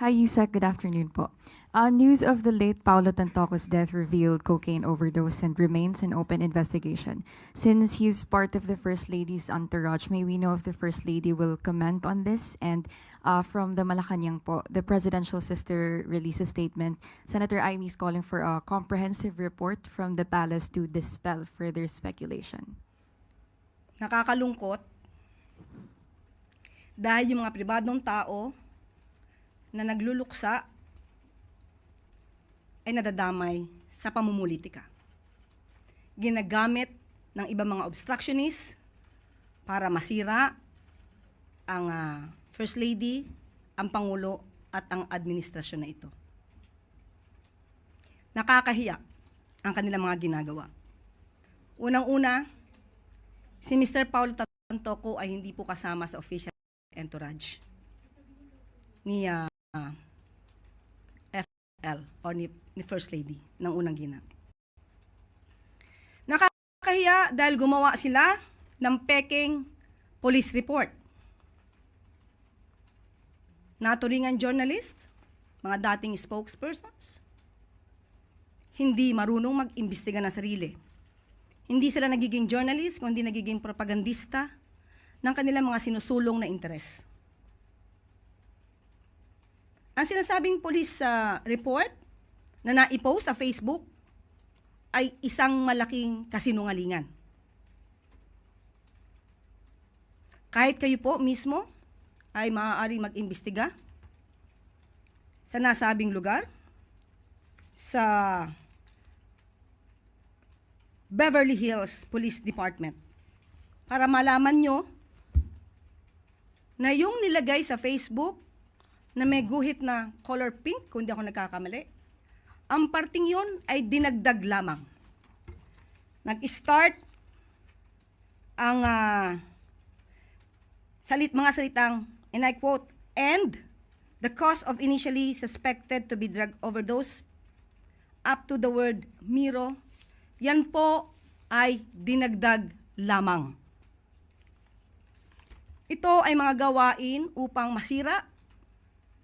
Hi, Yusek. Good afternoon po. Uh, news of the late Paulo Tantocos death revealed cocaine overdose and remains an open investigation. Since he is part of the First Lady's entourage, may we know if the First Lady will comment on this? And uh, from the Malacanang po, the presidential sister released a statement. Senator Amy is calling for a comprehensive report from the palace to dispel further speculation. nakakalungkot dahil yung mga pribadong tao na nagluluksa ay nadadamay sa pamumulitika. Ginagamit ng ibang mga obstructionists para masira ang ah, First Lady, ang Pangulo at ang administrasyon na ito. Nakakahiya ang kanilang mga ginagawa. Unang-una, Si Mr. Paul Tantoco ay hindi po kasama sa official entourage ni ah, FL or ni, ni First Lady ng unang ginang. Nakakahiya dahil gumawa sila ng peking police report. Naturingan journalist, mga dating spokespersons, hindi marunong mag-imbestiga ng sarili hindi sila nagiging journalist, kundi nagiging propagandista ng kanilang mga sinusulong na interes. Ang sinasabing police ah, report na naipost sa Facebook ay isang malaking kasinungalingan. Kahit kayo po mismo ay maaaring mag-imbestiga sa nasabing lugar, sa Beverly Hills Police Department para malaman nyo na yung nilagay sa Facebook na may guhit na color pink, kung di ako nagkakamali, ang parting yon ay dinagdag lamang. Nag-start ang ah, salit, mga salitang, and I quote, and the cause of initially suspected to be drug overdose up to the word Miro yan po ay dinagdag lamang. Ito ay mga gawain upang masira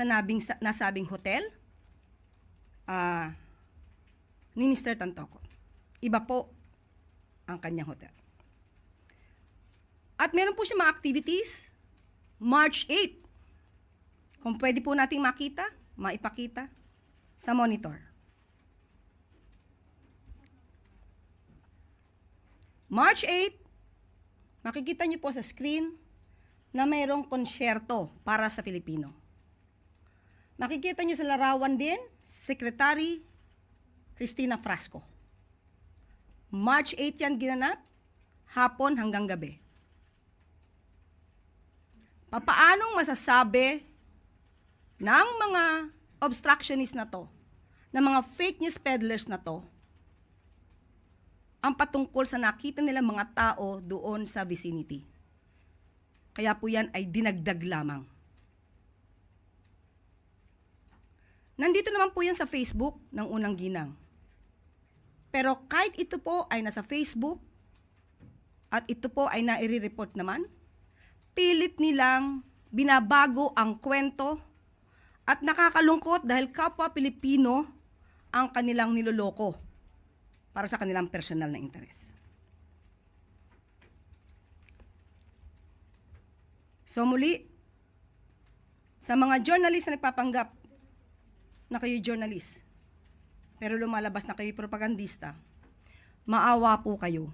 sa nabing, sa, nasabing hotel ah, ni Mr. Tantoco. Iba po ang kanyang hotel. At meron po siya mga activities March 8. Kung pwede po nating makita, maipakita sa monitor. March 8, makikita niyo po sa screen na mayroong konsyerto para sa Filipino. Makikita niyo sa larawan din, Secretary Cristina Frasco. March 8 yan ginanap, hapon hanggang gabi. Papaanong masasabi ng mga obstructionist na to, ng mga fake news peddlers na to, ang patungkol sa nakita nilang mga tao doon sa vicinity. Kaya po yan ay dinagdag lamang. Nandito naman po yan sa Facebook ng unang ginang. Pero kahit ito po ay nasa Facebook at ito po ay nairi-report naman, pilit nilang binabago ang kwento at nakakalungkot dahil kapwa Pilipino ang kanilang niloloko para sa kanilang personal na interes. So muli, sa mga journalist na nagpapanggap na kayo journalist, pero lumalabas na kayo propagandista, maawa po kayo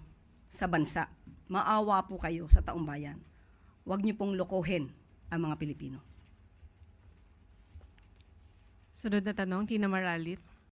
sa bansa. Maawa po kayo sa taong bayan. Huwag niyo pong lokohin ang mga Pilipino. Sunod na tanong, Tina Maralit.